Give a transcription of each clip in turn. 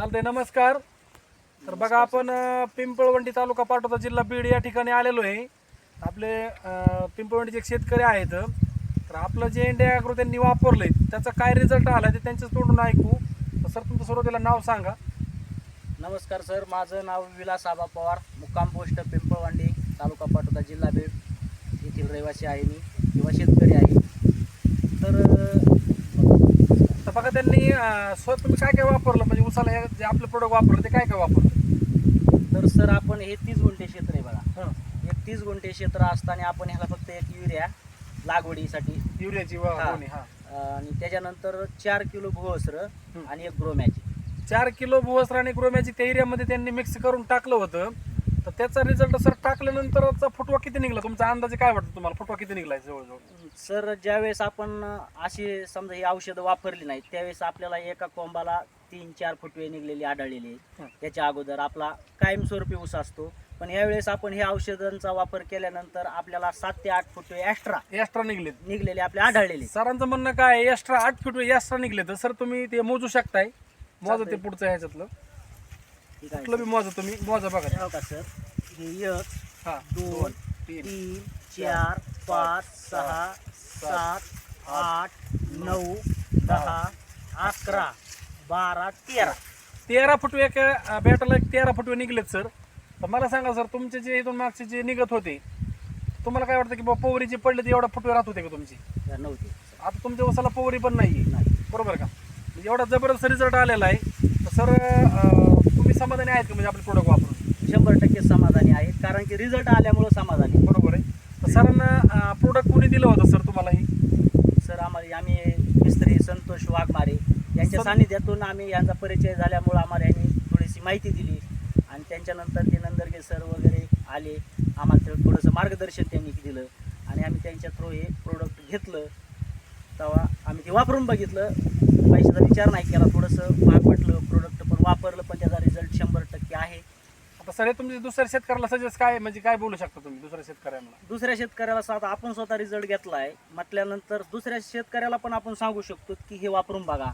चालतंय नमस्कार. तर बघा आपण अं, पिंपळवंडी तालुका पाटोदा जिल्हा बीड या ठिकाणी आलेलो आहे. आपले अं, पिंपळवंडीचे एक शेतकरी आहेत. तर आपलं जे इंडिया ॲग्रो त्यांनी वापरलंय त्याचा काय रिझल्ट आला ते त्यांच्याच तोंडून ऐकू. तर सर तुमचं सुरुवातीला नाव सांगा. नमस्कार सर. माझं नाव विलास आबा पवार मुक्काम पोस्ट पिंपळवांडी तालुका पाटोदा जिल्हा बीड. येथील रहिवासी आहे मी किंवा शेतकरी आहे. तर अं, त्यांनी सर तुम्ही काय काय वापरलं? म्हणजे उसाला हे जे आपलं प्रोडक्ट वापरलं ते काय काय वापरलं? तर सर आपण हे तीस गुंठे क्षेत्र आहे बघा. हं, एक तीस गुंठे क्षेत्र असताना आपण ह्याला फक्त एक युरिया लागवडीसाठी युरियाची वा- हा. गोणी, हा. अं, आणि त्याच्यानंतर चार किलो भुवस्र हं. आणि एक ग्रोमॅची चार किलो भुवस्त्र आणि ग्रोमॅजिक त्या एरियामध्ये त्यांनी मिक्स करून टाकलं होतं. तर त्याचा रिझल्ट सर टाकल्यानंतरचा फुटवा किती निघला? तुमचा अंदाजे काय वाटतं तुम्हाला? फुटवा किती निघलाय जवळजवळ? सर ज्यावेळेस आपण अशी समजा ही औषधं वापरली नाहीत त्यावेळेस आपल्याला एका कोंबाला तीन चार फुटवे निघलेली आढळलेली. हं. त्याच्या अगोदर आपला कायमस्वरूपी ऊस असतो. पण यावेळेस आपण हे औषधांचा वापर केल्यानंतर आपल्याला सात ते आठ फुटवे एक्स्ट्रा एक्स्ट्रा निघले निघलेले आपले आढळलेले. सरांचं म्हणणं काय एक्स्ट्रा आठ फुट एक्स्ट्रा निघले तर सर तुम्ही ते मोजू शकताय. मोजा ते चालतंय. पुढचं ह्याच्यातलं. कुठलं बी मोजा तुम्ही मोजा बघा. हे बघा सर. हे एक हा दोन तीन तीन चार पाच सहा सात आठ नऊ दहा अकरा बारा तेरा. तेरा फुटवे एक बॅटरला एक तेरा फुटवे निघलेत सर. तर मला सांगा सर तुमचे जे इथून मागचे जे निघत होते तुम्हाला काय वाटतं की बाबा पोवरी जे पडले ते एवढा फुटवे राहत होते का तुमची? तर नव्हते. आता तुमच्या उसाला पोवरी पण नाही. बरोबर का? म्हणजे एवढा जबरदस्त रिझल्ट आलेला आहे. तर सर समाधानी आहेत का? म्हणजे आपले प्रोडक्ट वापरून? शंभर टक्के समाधानी आहे कारण की रिझल्ट आल्यामुळं समाधानी. बरोबर आहे. तर सरांना प्रोडक्ट कोणी दिलं होतं सर तुम्हाला ही? सर आम्हाला आम्ही मिस्त्री संतोष वाघमारे यांच्या सं- सानिध्यातून आम्ही यांचा परिचय झाल्यामुळं आम्हाला यांनी थोडीशी माहिती दिली. आणि त्यांच्यानंतर ते नंदरगे सर वगैरे आले. आम्हाला थोडंसं मार्गदर्शन त्यांनी दिलं. आणि आम्ही त्यांच्या थ्रू हे प्रोडक्ट घेतलं. तेव्हा आम्ही ते वापरून बघितलं. पैशाचा विचार नाही केला. थोडंसं महाग वाटलं प्रोडक्ट पण वापरलं पण त्याचा रिझल्ट शंभर टक्के आहे आता सर हे तुमचे दुसऱ्या शेतकऱ्याला सजेस्ट काय म्हणजे काय बोलू शकता तुम्ही दुसऱ्या शेतकऱ्यांना? दुसऱ्या शेतकऱ्याला साधा आपण स्वतः रिझल्ट घेतला आहे म्हटल्यानंतर दुसऱ्या शेतकऱ्याला पण आपण सांगू शकतो की हे वापरून बघा.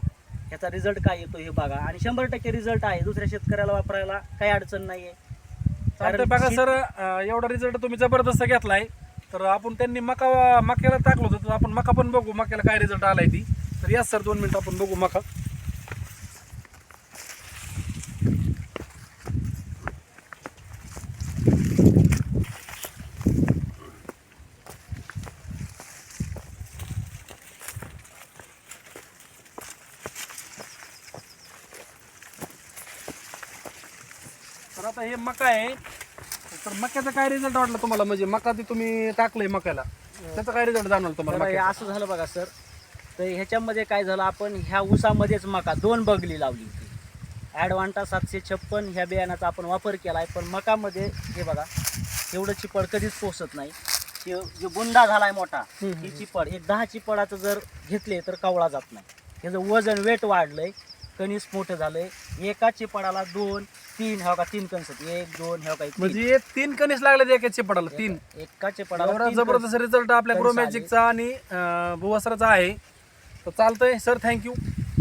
ह्याचा रिझल्ट काय येतो हे बघा. आणि शंभर टक्के रिझल्ट आहे. दुसऱ्या शेतकऱ्याला वापरायला काही अडचण नाही चालतंय कारण बघा सर अं, एवढा रिझल्ट तुम्ही जबरदस्त घेतलाय. तर आपण त्यांनी मका मक्याला टाकलं होतं तर आपण मका पण बघू मक्याला काय रिझल्ट आलाय ती. तर या सर दोन मिनिटं आपण बघू मका. तर आता हे मका आहे. तर मक्याचा काय रिझल्ट वाटला तुम्हाला? म्हणजे मका ते तुम्ही टाकलंय मक्याला त्याचा काय रिझल्ट जाणवलं तुम्हाला हे मक्याचा? असं झालं बघा सर तर ह्याच्यामध्ये काय झालं आपण ह्या ऊसामध्येच मका दोन बगली लावली होती. ॲडवांटा सातशे छप्पन ह्या बियाण्याचा आपण वापर केला आहे पण मकामध्ये हे बघा एवढं चिपड कधीच पोचत नाही. हे जो बुंदा झालाय मोठा हम्म, ही चिपड एक दहा चिपडाचं जर घेतले तर कावळा जात नाही. ह्याचं वजन वेट वाढलंय कणीस मोठं झालंय. एका चिपडाला दोन तीन ह्या का तीन कणस आहेत. एक दोन ह्या काही म्हणजे हे तीन कणीस लागले एका चिपडाला तीन. एका चिपडाला एवढा तीन जबरदस्त रिझल्ट आपल्या कणीस ग्रोमॅजिकचा आणि भुवसराचा आहे. तर चालतंय सर थँक्यू